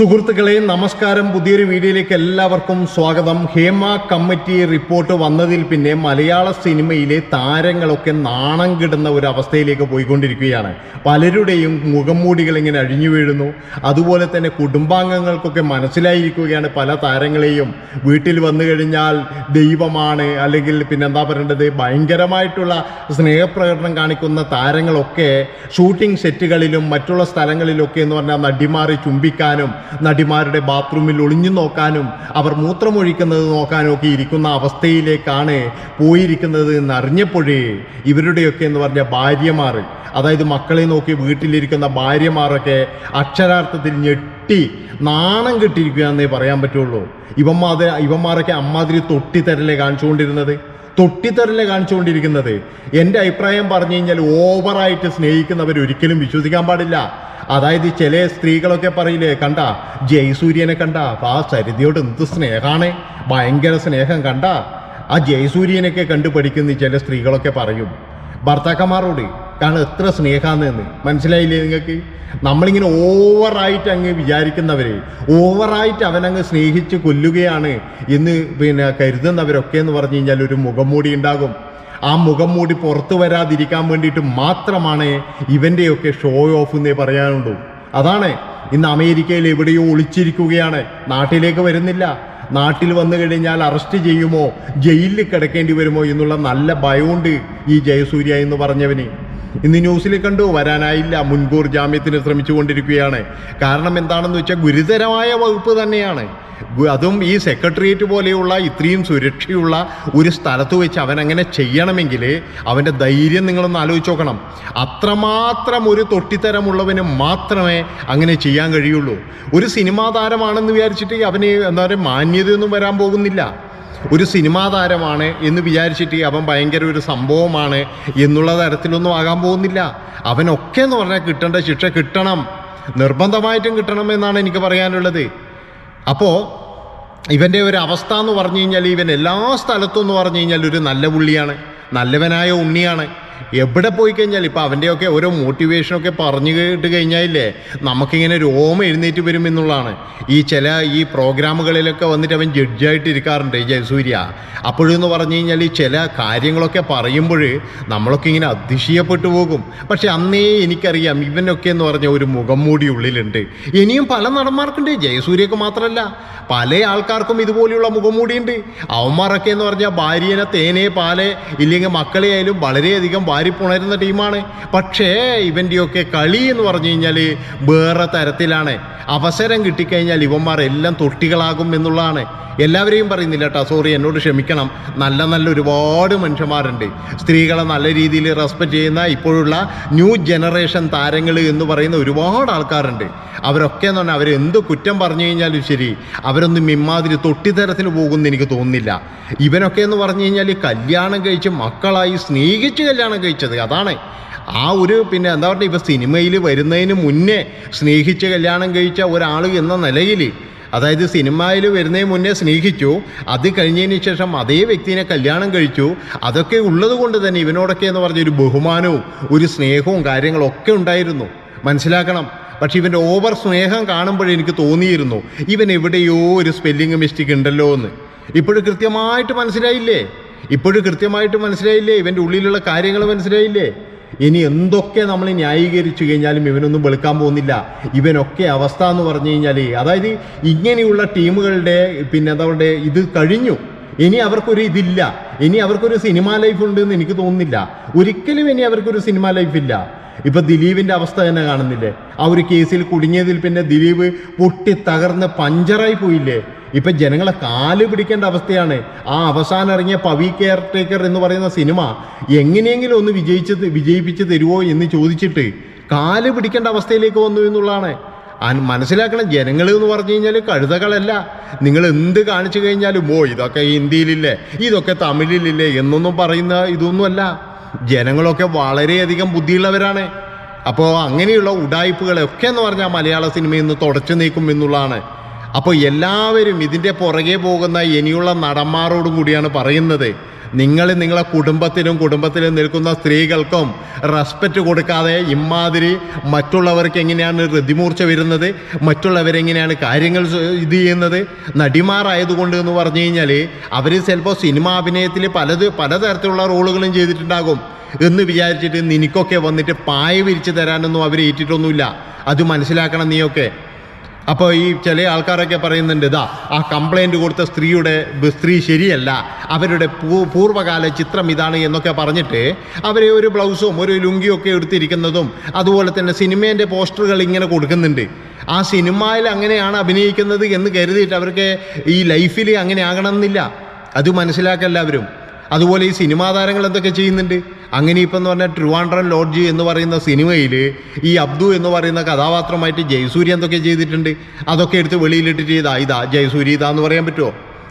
സുഹൃത്തുക്കളെ നമസ്കാരം. പുതിയൊരു വീഡിയോയിലേക്ക് എല്ലാവർക്കും സ്വാഗതം. ഹേമ കമ്മിറ്റി റിപ്പോർട്ട് വന്നതിൽ പിന്നെ മലയാള സിനിമയിലെ താരങ്ങളൊക്കെ നാണം കിടുന്ന ഒരു അവസ്ഥയിലേക്ക് പോയിക്കൊണ്ടിരിക്കുകയാണ്. പലരുടെയും മുഖംമൂടികൾ ഇങ്ങനെ അഴിഞ്ഞു വീഴുന്നു. അതുപോലെ തന്നെ കുടുംബാംഗങ്ങൾക്കൊക്കെ മനസ്സിലായിരിക്കുകയാണ് പല താരങ്ങളെയും. വീട്ടിൽ വന്നു കഴിഞ്ഞാൽ ദൈവമാണ് അല്ലെങ്കിൽ പിന്നെ എന്താ പറയേണ്ടത്? ഭയങ്കരമായിട്ടുള്ള സ്നേഹപ്രകടനം കാണിക്കുന്ന താരങ്ങളൊക്കെ ഷൂട്ടിംഗ് സെറ്റുകളിലും മറ്റുള്ള സ്ഥലങ്ങളിലൊക്കെ എന്ന് പറഞ്ഞാൽ നടിമാറി ചുംബിക്കാനും നടിമാരുടെ ബാത്റൂമിൽ ഒളിഞ്ഞു നോക്കാനും അവർ മൂത്രമൊഴിക്കുന്നത് നോക്കാനും ഒക്കെ ഇരിക്കുന്ന അവസ്ഥയിലേക്കാണ് പോയിരിക്കുന്നത് എന്ന് അറിഞ്ഞപ്പോഴേ ഇവരുടെയൊക്കെ എന്ന് പറഞ്ഞ ഭാര്യമാർ അതായത് മക്കളെ നോക്കി വീട്ടിലിരിക്കുന്ന ഭാര്യമാരൊക്കെ അക്ഷരാർത്ഥത്തിൽ ഞെട്ടി നാണം കെട്ടിയിരിക്കുക എന്നേ പറയാൻ പറ്റുള്ളൂ. ഇവന്മാർ ഇവന്മാരൊക്കെ അമ്മാതിരി തൊട്ടിത്തരലേ കാണിച്ചുകൊണ്ടിരുന്നത്? തൊട്ടിത്തരലെ കാണിച്ചുകൊണ്ടിരിക്കുന്നത്? എന്റെ അഭിപ്രായം പറഞ്ഞു കഴിഞ്ഞാൽ ഓവറായിട്ട് സ്നേഹിക്കുന്നവർ ഒരിക്കലും വിശ്വസിക്കാൻ പാടില്ല. അതായത് ചില സ്ത്രീകളൊക്കെ പറയില്ലേ കണ്ട ജയസൂര്യനെ കണ്ട ആ സരിതയോട് എന്ത് സ്നേഹമാണ് ഭയങ്കര സ്നേഹം കണ്ട. ആ ജയസൂര്യനൊക്കെ കണ്ടു പഠിക്കുന്ന ചില സ്ത്രീകളൊക്കെ പറയും. ഭർത്താക്കന്മാരോട് കാരണം എത്ര സ്നേഹാന്നെന്ന്? മനസ്സിലായില്ലേ നിങ്ങൾക്ക്? നമ്മളിങ്ങനെ ഓവറായിട്ട് അങ്ങ് വിചാരിക്കുന്നവരെ ഓവറായിട്ട് അവനങ്ങ് സ്നേഹിച്ച് കൊല്ലുകയാണ് എന്ന് പിന്നെ കരുതുന്നവരൊക്കെ എന്ന് പറഞ്ഞു കഴിഞ്ഞാൽ ഒരു മുഖം മൂടി ഉണ്ടാകും. ആ മുഖം മൂടി പുറത്തു വരാതിരിക്കാൻ വേണ്ടിയിട്ട് മാത്രമാണ് ഇവന്റെയൊക്കെ ഷോ ഓഫ് എന്നേ പറയാനുള്ളൂ. അതാണ്. ഇന്ന് അമേരിക്കയിൽ എവിടെയോ ഒളിച്ചിരിക്കുകയാണ്. നാട്ടിലേക്ക് വരുന്നില്ല. നാട്ടിൽ വന്നു കഴിഞ്ഞാൽ അറസ്റ്റ് ചെയ്യുമോ? ജയിലിൽ കിടക്കേണ്ടി വരുമോ എന്നുള്ള നല്ല ഭയമുണ്ട് ഈ ജയസൂര്യ എന്ന് പറഞ്ഞവന്. ഇന്ന് ന്യൂസിൽ കണ്ടു വരാനായില്ല മുൻകൂർ ജാമ്യത്തിന് ശ്രമിച്ചുകൊണ്ടിരിക്കുകയാണ്. കാരണം എന്താണെന്ന് വെച്ചാൽ ഗുരുതരമായ വകുപ്പ് തന്നെയാണ്. അതും ഈ സെക്രട്ടേറിയറ്റ് പോലെയുള്ള ഇത്രയും സുരക്ഷയുള്ള ഒരു സ്ഥലത്ത് വെച്ച് അവൻ അങ്ങനെ ചെയ്യണമെങ്കിൽ അവന്റെ ധൈര്യം നിങ്ങളൊന്ന് ആലോചിച്ച് നോക്കണം. അത്രമാത്രം ഒരു തൊട്ടിത്തരമുള്ളവന് മാത്രമേ അങ്ങനെ ചെയ്യാൻ കഴിയുള്ളൂ. ഒരു സിനിമാ താരമാണെന്ന് വിചാരിച്ചിട്ട് അവന് എന്താ പറയുക മാന്യതയൊന്നും വരാൻ പോകുന്നില്ല. ഒരു സിനിമാ താരമാണ് എന്ന് വിചാരിച്ചിട്ട് അവൻ ഭയങ്കര ഒരു സംഭവമാണ് എന്നുള്ള തരത്തിലൊന്നും ആകാൻ പോകുന്നില്ല. അവനൊക്കെ എന്ന് പറഞ്ഞാൽ കിട്ടേണ്ട ശിക്ഷ കിട്ടണം. നിർബന്ധമായിട്ടും കിട്ടണം എന്നാണ് എനിക്ക് പറയാനുള്ളത്. അപ്പോൾ ഇവന്റെ ഒരു അവസ്ഥ എന്ന് പറഞ്ഞു കഴിഞ്ഞാൽ ഇവൻ എല്ലാ സ്ഥലത്തും എന്ന് പറഞ്ഞു കഴിഞ്ഞാൽ ഒരു നല്ല പുള്ളിയാണ്. നല്ലവനായ ഉണ്ണിയാണ്. എവിടെ പോയി കഴിഞ്ഞാൽ ഇപ്പോൾ അവന്റെയൊക്കെ ഓരോ മോട്ടിവേഷനൊക്കെ പറഞ്ഞു കേട്ട് കഴിഞ്ഞാലേ നമുക്കിങ്ങനെ രോമ എഴുന്നേറ്റ് വരും എന്നുള്ളതാണ്. ഈ ചില ഈ പ്രോഗ്രാമുകളിലൊക്കെ വന്നിട്ട് അവൻ ജഡ്ജായിട്ട് ഇരിക്കാറുണ്ട് ജയസൂര്യ. അപ്പോഴെന്ന് പറഞ്ഞു കഴിഞ്ഞാൽ ഈ ചില കാര്യങ്ങളൊക്കെ പറയുമ്പോൾ നമ്മളൊക്കെ ഇങ്ങനെ അതിശയപ്പെട്ടു പോകും. പക്ഷേ അന്നേ എനിക്കറിയാം ഇവനൊക്കെ എന്ന് പറഞ്ഞ ഒരു മുഖം മൂടി ഉള്ളിലുണ്ട്. ഇനിയും പല നടന്മാർക്കുണ്ട്. ജയസൂര്യക്ക് മാത്രമല്ല പല ആൾക്കാർക്കും ഇതുപോലെയുള്ള മുഖംമൂടിയുണ്ട് അവന്മാരൊക്കെ എന്ന് പറഞ്ഞാൽ ഭാര്യനെ തേനെ പാലെ ഇല്ലെങ്കിൽ മക്കളെ ആയാലും വളരെയധികം വാരിപ്പുണരുന്ന ടീമാണ്. പക്ഷേ ഇവന്റെയൊക്കെ കളി എന്ന് പറഞ്ഞു കഴിഞ്ഞാൽ വേറെ തരത്തിലാണ്. അവസരം കിട്ടിക്കഴിഞ്ഞാൽ ഇവന്മാർ എല്ലാം തൊട്ടികളാകും എന്നുള്ളതാണ്. എല്ലാവരെയും പറയുന്നില്ല കേട്ടോ സോറി എന്നോട് ക്ഷമിക്കണം. നല്ല നല്ല ഒരുപാട് മനുഷ്യന്മാരുണ്ട്. സ്ത്രീകളെ നല്ല രീതിയിൽ റെസ്പെക്റ്റ് ചെയ്യുന്ന ഇപ്പോഴുള്ള ന്യൂ ജനറേഷൻ താരങ്ങൾ എന്ന് പറയുന്ന ഒരുപാട് ആൾക്കാരുണ്ട്. അവരൊക്കെ എന്ന് പറഞ്ഞാൽ അവരെന്ത് കുറ്റം പറഞ്ഞു കഴിഞ്ഞാലും ശരി അവരൊന്നും ഇമ്മാതിരി തൊട്ടിത്തരത്തിന് പോകുമെന്ന് എനിക്ക് തോന്നുന്നില്ല. ഇവനൊക്കെ എന്ന് പറഞ്ഞു കഴിഞ്ഞാൽ കല്യാണം കഴിച്ച് മക്കളായി സ്നേഹിച്ച് കല്യാണം കഴിച്ചത്. അതാണ്. ആ ഒരു പിന്നെ എന്താ പറയുക ഇപ്പോൾ സിനിമയിൽ വരുന്നതിന് മുന്നേ സ്നേഹിച്ച് കല്യാണം കഴിച്ച ഒരാൾ എന്ന നിലയിൽ അതായത് സിനിമയിൽ വരുന്നതിന് മുന്നേ സ്നേഹിച്ചു അത് കഴിഞ്ഞതിന് ശേഷം അതേ വ്യക്തിനെ കല്യാണം കഴിച്ചു അതൊക്കെ ഉള്ളത് കൊണ്ട് തന്നെ ഇവനോടൊക്കെ എന്ന് പറഞ്ഞ ഒരു ബഹുമാനവും ഒരു സ്നേഹവും കാര്യങ്ങളൊക്കെ ഉണ്ടായിരുന്നു. മനസ്സിലാക്കണം. പക്ഷെ ഇവന്റെ ഓവർ സ്നേഹം കാണുമ്പോൾ എനിക്ക് തോന്നിയിരുന്നു ഇവൻ എവിടെയോ ഒരു സ്പെല്ലിംഗ് മിസ്റ്റേക്ക് ഉണ്ടല്ലോ എന്ന് ഇപ്പോഴും കൃത്യമായിട്ട് മനസ്സിലായില്ലേ? ഇപ്പോഴും കൃത്യമായിട്ട് മനസ്സിലായില്ലേ? ഇവന്റെ ഉള്ളിലുള്ള കാര്യങ്ങൾ മനസ്സിലായില്ലേ? ഇനി എന്തൊക്കെ നമ്മൾ ന്യായീകരിച്ചു കഴിഞ്ഞാലും ഇവനൊന്നും വെളുക്കാൻ പോകുന്നില്ല. ഇവനൊക്കെ അവസ്ഥ എന്ന് പറഞ്ഞു കഴിഞ്ഞാൽ അതായത് ഇങ്ങനെയുള്ള ടീമുകളുടെ പിന്നെ അതവരുടെ ഇത് കഴിഞ്ഞു. ഇനി അവർക്കൊരു ഇതില്ല. ഇനി അവർക്കൊരു സിനിമാ ലൈഫ് ഉണ്ട് എന്ന് എനിക്ക് തോന്നുന്നില്ല. ഒരിക്കലും ഇനി അവർക്കൊരു സിനിമാ ലൈഫ് ഇല്ല. ഇപ്പൊ ദിലീപിന്റെ അവസ്ഥ തന്നെ കാണുന്നില്ലേ? ആ ഒരു കേസിൽ കുടുങ്ങിയതിൽ പിന്നെ ദിലീപ് പൊട്ടി തകർന്ന് പഞ്ചറായി പോയില്ലേ? ഇപ്പൊ ജനങ്ങളെ കാൽ പിടിക്കേണ്ട അവസ്ഥയാണ്. ആ അവസാനം ഇറങ്ങിയ പവി കെയർ ടേക്കർ എന്ന് പറയുന്ന സിനിമ എങ്ങനെയെങ്കിലും ഒന്ന് വിജയിച്ച് വിജയിപ്പിച്ച് തരുമോ എന്ന് ചോദിച്ചിട്ട് കാൽ പിടിക്കേണ്ട അവസ്ഥയിലേക്ക് വന്നു എന്നുള്ളതാണ്. മനസ്സിലാക്കണം ജനങ്ങൾ എന്ന് പറഞ്ഞു കഴിഞ്ഞാൽ കഴുതകളല്ല. നിങ്ങൾ എന്ത് കാണിച്ചു കഴിഞ്ഞാലും ഓ ഇതൊക്കെ ഹിന്ദിയിലില്ലേ ഇതൊക്കെ തമിഴിലില്ലേ എന്നൊന്നും പറയുന്ന ഇതൊന്നുമല്ല. ജനങ്ങളൊക്കെ വളരെയധികം ബുദ്ധിയുള്ളവരാണ്. അപ്പോൾ അങ്ങനെയുള്ള ഉടായ്പകളൊക്കെ എന്ന് പറഞ്ഞാൽ മലയാള സിനിമയിൽ നിന്ന് തുടച്ചു നീക്കും എന്നുള്ളതാണ്. അപ്പോൾ എല്ലാവരും ഇതിന്റെ പുറകെ പോകുന്ന ഇനിയുള്ള നടന്മാരോടും കൂടിയാണ് പറയുന്നത്. നിങ്ങൾ നിങ്ങളെ കുടുംബത്തിനും കുടുംബത്തിലും നിൽക്കുന്ന സ്ത്രീകൾക്കും റെസ്പെക്റ്റ് കൊടുക്കാതെ ഇമാതിരി മറ്റുള്ളവർക്ക് എങ്ങനെയാണ് രതിമൂർച്ച വരുന്നത്? മറ്റുള്ളവരെങ്ങനെയാണ് കാര്യങ്ങൾ ഇത് ചെയ്യുന്നത്? നടിമാരായതുകൊണ്ട് എന്ന് പറഞ്ഞു കഴിഞ്ഞാൽ അവർ ചിലപ്പോൾ സിനിമ അഭിനയത്തിൽ പലത് പലതരത്തിലുള്ള റോളുകളും ചെയ്തിട്ടുണ്ടാകും. എന്ന് വിചാരിച്ചിട്ട് നിനക്കൊക്കെ വന്നിട്ട് പായ വിരിച്ചു തരാനൊന്നും അവർ ഏറ്റിട്ടൊന്നുമില്ല. അത് മനസ്സിലാക്കണം നീയൊക്കെ. അപ്പോൾ ഈ ചില ആൾക്കാരൊക്കെ പറയുന്നുണ്ട് ഇതാ ആ കംപ്ലൈന്റ് കൊടുത്ത സ്ത്രീയുടെ സ്ത്രീ ശരിയല്ല. അവരുടെ പൂർവകാല ചിത്രം ഇതാണ് എന്നൊക്കെ പറഞ്ഞിട്ട് അവരെ ഒരു ബ്ലൗസും ഒരു ലുങ്കിയും ഒക്കെ എടുത്തിരിക്കുന്നതും അതുപോലെ തന്നെ സിനിമേന്റെ പോസ്റ്ററുകൾ ഇങ്ങനെ കൊടുക്കുന്നുണ്ട്. ആ സിനിമയിൽ അങ്ങനെയാണ് അഭിനയിക്കുന്നത് എന്ന് കരുതിയിട്ട് അവർക്ക് ഈ ലൈഫിൽ അങ്ങനെ ആകണമെന്നില്ല. അത് മനസ്സിലാക്കുക എല്ലാവരും. അതുപോലെ ഈ സിനിമാ താരങ്ങൾ എന്തൊക്കെ ചെയ്യുന്നുണ്ട്? അങ്ങനെ ഇപ്പം എന്ന് പറഞ്ഞാൽ ട്രിവാൻഡ്രം ലോഡ്ജ് എന്ന് പറയുന്ന സിനിമയിൽ ഈ അബ്ദു എന്ന് പറയുന്ന കഥാപാത്രമായിട്ട് ജയസൂര്യ എന്തൊക്കെ ചെയ്തിട്ടുണ്ട്? അതൊക്കെ എടുത്ത് വെളിയിലിട്ടിട്ട് ഇതാ ഇതാ ജയസൂര്യ ഇതാ എന്ന് പറയാൻ പറ്റുമോ?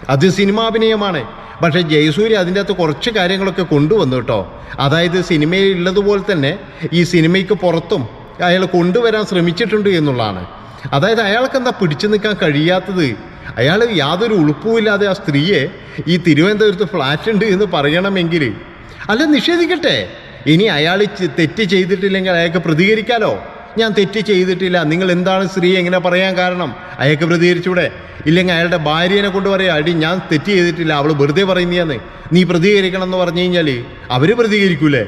അത് സിനിമാഭിനയമാണ് പക്ഷേ ജയസൂര്യ അതിന്റെ അകത്ത് കുറച്ച് കാര്യങ്ങളൊക്കെ കൊണ്ടുവന്നു കേട്ടോ. അതായത് സിനിമയിൽ ഉള്ളതുപോലെ തന്നെ ഈ സിനിമയ്ക്ക് പുറത്തും അയാൾ കൊണ്ടുവരാൻ ശ്രമിച്ചിട്ടുണ്ട് എന്നുള്ളതാണ്. അതായത് അയാൾക്ക് എന്താ പിടിച്ചു നിൽക്കാൻ കഴിയാത്തത്? അയാൾ യാതൊരു ഉളുപ്പുമില്ലാതെ ആ സ്ത്രീയെ ഈ തിരുവനന്തപുരത്ത് ഫ്ലാറ്റ് ഉണ്ട് എന്ന് പറയണമെങ്കിൽ. അല്ല നിഷേധിക്കട്ടെ. ഇനി അയാൾ തെറ്റ് ചെയ്തിട്ടില്ലെങ്കിൽ അയാൾക്ക് പ്രതികരിക്കാലോ? ഞാൻ തെറ്റ് ചെയ്തിട്ടില്ല. നിങ്ങൾ എന്താണ് സ്ത്രീ എങ്ങനെ പറയാൻ കാരണം? അയാൾക്ക് പ്രതികരിച്ചൂടെ? ഇല്ലെങ്കിൽ അയാളുടെ ഭാര്യനെ കൊണ്ട് പറയാം അടി ഞാൻ തെറ്റ് ചെയ്തിട്ടില്ല. അവൾ വെറുതെ പറയുന്നതെന്ന് നീ പ്രതികരിക്കണം എന്ന് പറഞ്ഞു കഴിഞ്ഞാൽ അവർ പ്രതികരിക്കൂലേ?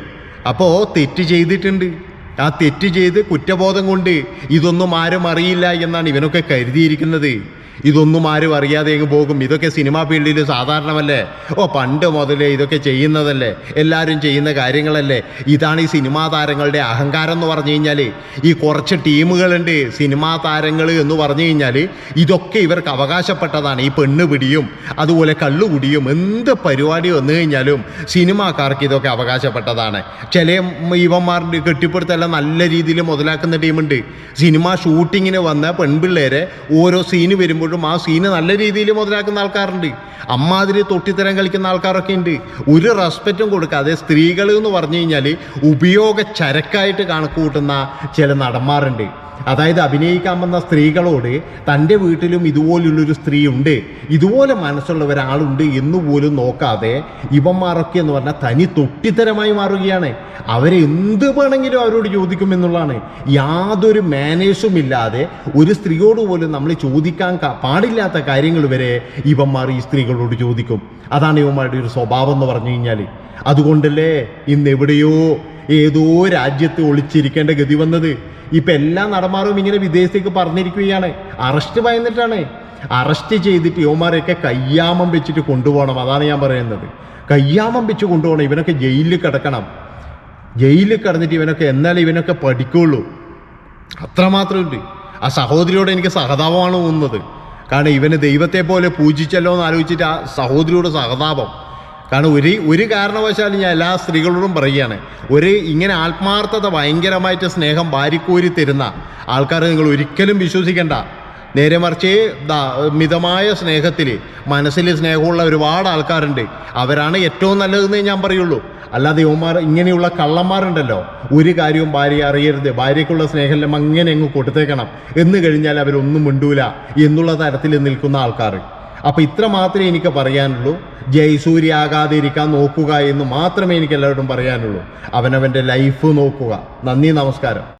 അപ്പോൾ തെറ്റ് ചെയ്തിട്ടുണ്ട്. ആ തെറ്റ് ചെയ്ത് കുറ്റബോധം കൊണ്ട് ഇതൊന്നും ആരും അറിയില്ല എന്നാണ് ഇവനൊക്കെ കരുതിയിരിക്കുന്നത്. ഇതൊന്നും ആരും അറിയാതെ അങ്ങ് പോകും. ഇതൊക്കെ സിനിമാ ഫീൽഡിൽ സാധാരണമല്ലേ? ഓ പണ്ട് മുതലേ ഇതൊക്കെ ചെയ്യുന്നതല്ലേ? എല്ലാവരും ചെയ്യുന്ന കാര്യങ്ങളല്ലേ? ഇതാണ് ഈ സിനിമാ താരങ്ങളുടെ അഹങ്കാരം എന്ന് പറഞ്ഞു കഴിഞ്ഞാൽ ഈ കുറച്ച് ടീമുകളുണ്ട് സിനിമാ താരങ്ങൾ എന്ന് പറഞ്ഞു കഴിഞ്ഞാൽ ഇതൊക്കെ ഇവർക്ക് അവകാശപ്പെട്ടതാണ്. ഈ പെണ്ണ് പിടിയും അതുപോലെ കള്ളുകുടിയും എന്ത് പരിപാടി വന്നു കഴിഞ്ഞാലും സിനിമാക്കാർക്ക് ഇതൊക്കെ അവകാശപ്പെട്ടതാണ്. ചില ഇവന്മാരുടെ കെട്ടിപ്പടുത്തെല്ലാം നല്ല രീതിയിൽ മുതലാക്കുന്ന ടീമുണ്ട്. സിനിമ ഷൂട്ടിങ്ങിന് വന്ന പെൺപിള്ളേരെ ഓരോ സീന് വരുമ്പോഴും ആ സീന് നല്ല രീതിയിൽ മുതലാക്കുന്ന ആൾക്കാരുണ്ട്. അമ്മാതിരി തൊട്ടിത്തരം കളിക്കുന്ന ആൾക്കാരൊക്കെ ഉണ്ട്. ഒരു റെസ്പെക്റ്റും കൊടുക്കാതെ സ്ത്രീകൾ എന്ന് പറഞ്ഞു കഴിഞ്ഞാൽ ഉപയോഗ ചരക്കായിട്ട് കണക്ക് കൂട്ടുന്ന ചില നടന്മാരുണ്ട്. അതായത് അഭിനയിക്കാൻ വന്ന സ്ത്രീകളോട് തന്റെ വീട്ടിലും ഇതുപോലുള്ളൊരു സ്ത്രീ ഉണ്ട് ഇതുപോലെ മനസ്സുള്ള ഒരാളുണ്ട് എന്ന് പോലും നോക്കാതെ ഇവന്മാരൊക്കെ എന്ന് പറഞ്ഞാൽ തനി തൊട്ടിത്തരമായി മാറുകയാണ്. അവരെ എന്ത് വേണമെങ്കിലും അവരോട് ചോദിക്കും എന്നുള്ളതാണ്. യാതൊരു മാനേഴ്സും ഇല്ലാതെ ഒരു സ്ത്രീയോട് പോലും നമ്മൾ ചോദിക്കാൻ പാടില്ലാത്ത കാര്യങ്ങൾ വരെ ഇവന്മാർ ഈ സ്ത്രീകളോട് ചോദിക്കും. അതാണ് ഇവന്മാരുടെ ഒരു സ്വഭാവം എന്ന് പറഞ്ഞു കഴിഞ്ഞാൽ അതുകൊണ്ടല്ലേ ഇന്ന് എവിടെയോ ഏതോ രാജ്യത്ത് ഒളിച്ചിരിക്കേണ്ട ഗതി വന്നത്. ഇപ്പം എല്ലാ നടന്മാരും ഇങ്ങനെ വിദേശത്തേക്ക് പറഞ്ഞിരിക്കുകയാണ്. അറസ്റ്റ് ഭയന്നിട്ടാണ്. അറസ്റ്റ് ചെയ്തിട്ട് യുവമാരെയൊക്കെ കയ്യാമം വെച്ചിട്ട് കൊണ്ടുപോകണം. അതാണ് ഞാൻ പറയുന്നത്. കയ്യാമം വെച്ച് കൊണ്ടുപോകണം. ഇവനൊക്കെ ജയിലിൽ കിടക്കണം. ജയിലിൽ കിടന്നിട്ട് ഇവനൊക്കെ എന്നാലേ ഇവനൊക്കെ പഠിക്കുള്ളൂ. അത്രമാത്രമുണ്ട്. ആ സഹോദരിയോട് എനിക്ക് സഹതാപമാണ് തോന്നുന്നത്. കാരണം ഇവന് ദൈവത്തെ പോലെ പൂജിച്ചല്ലോ എന്ന് ആലോചിച്ചിട്ട് ആ സഹോദരിയോട് സഹതാപം. കാരണം ഒരു ഒരു കാരണവശാലും ഞാൻ എല്ലാ സ്ത്രീകളോടും പറയുകയാണ്. ഒരു ഇങ്ങനെ ആത്മാർത്ഥത ഭയങ്കരമായിട്ട് സ്നേഹം വാരിക്കോരി തരുന്ന ആൾക്കാരെ നിങ്ങൾ ഒരിക്കലും വിശ്വസിക്കേണ്ട. നേരെ മറിച്ച് മിതമായ സ്നേഹത്തിൽ മനസ്സിൽ സ്നേഹമുള്ള ഒരുപാട് ആൾക്കാരുണ്ട്. അവരാണ് ഏറ്റവും നല്ലതെന്ന് ഞാൻ പറയുള്ളൂ. അല്ലാതെ യുവമാർ ഇങ്ങനെയുള്ള കള്ളന്മാരുണ്ടല്ലോ. ഒരു കാര്യവും ഭാര്യ അറിയരുത്. ഭാര്യയ്ക്കുള്ള സ്നേഹമെല്ലാം അങ്ങനെ അങ്ങ് കൊടുത്തേക്കണം. എന്ന് കഴിഞ്ഞാൽ അവരൊന്നും മിണ്ടൂല എന്നുള്ള തരത്തിൽ നിൽക്കുന്ന ആൾക്കാർ അപ്പം ഇത്ര മാത്രമേ എനിക്ക് പറയാനുള്ളൂ. ജയസൂര്യ ആകാതെ ഇരിക്കാൻ നോക്കുക എന്ന് മാത്രമേ എനിക്ക് എല്ലാവരോടും പറയാനുള്ളൂ. അവനവന്റെ ലൈഫ് നോക്കുക. നന്ദി നമസ്കാരം.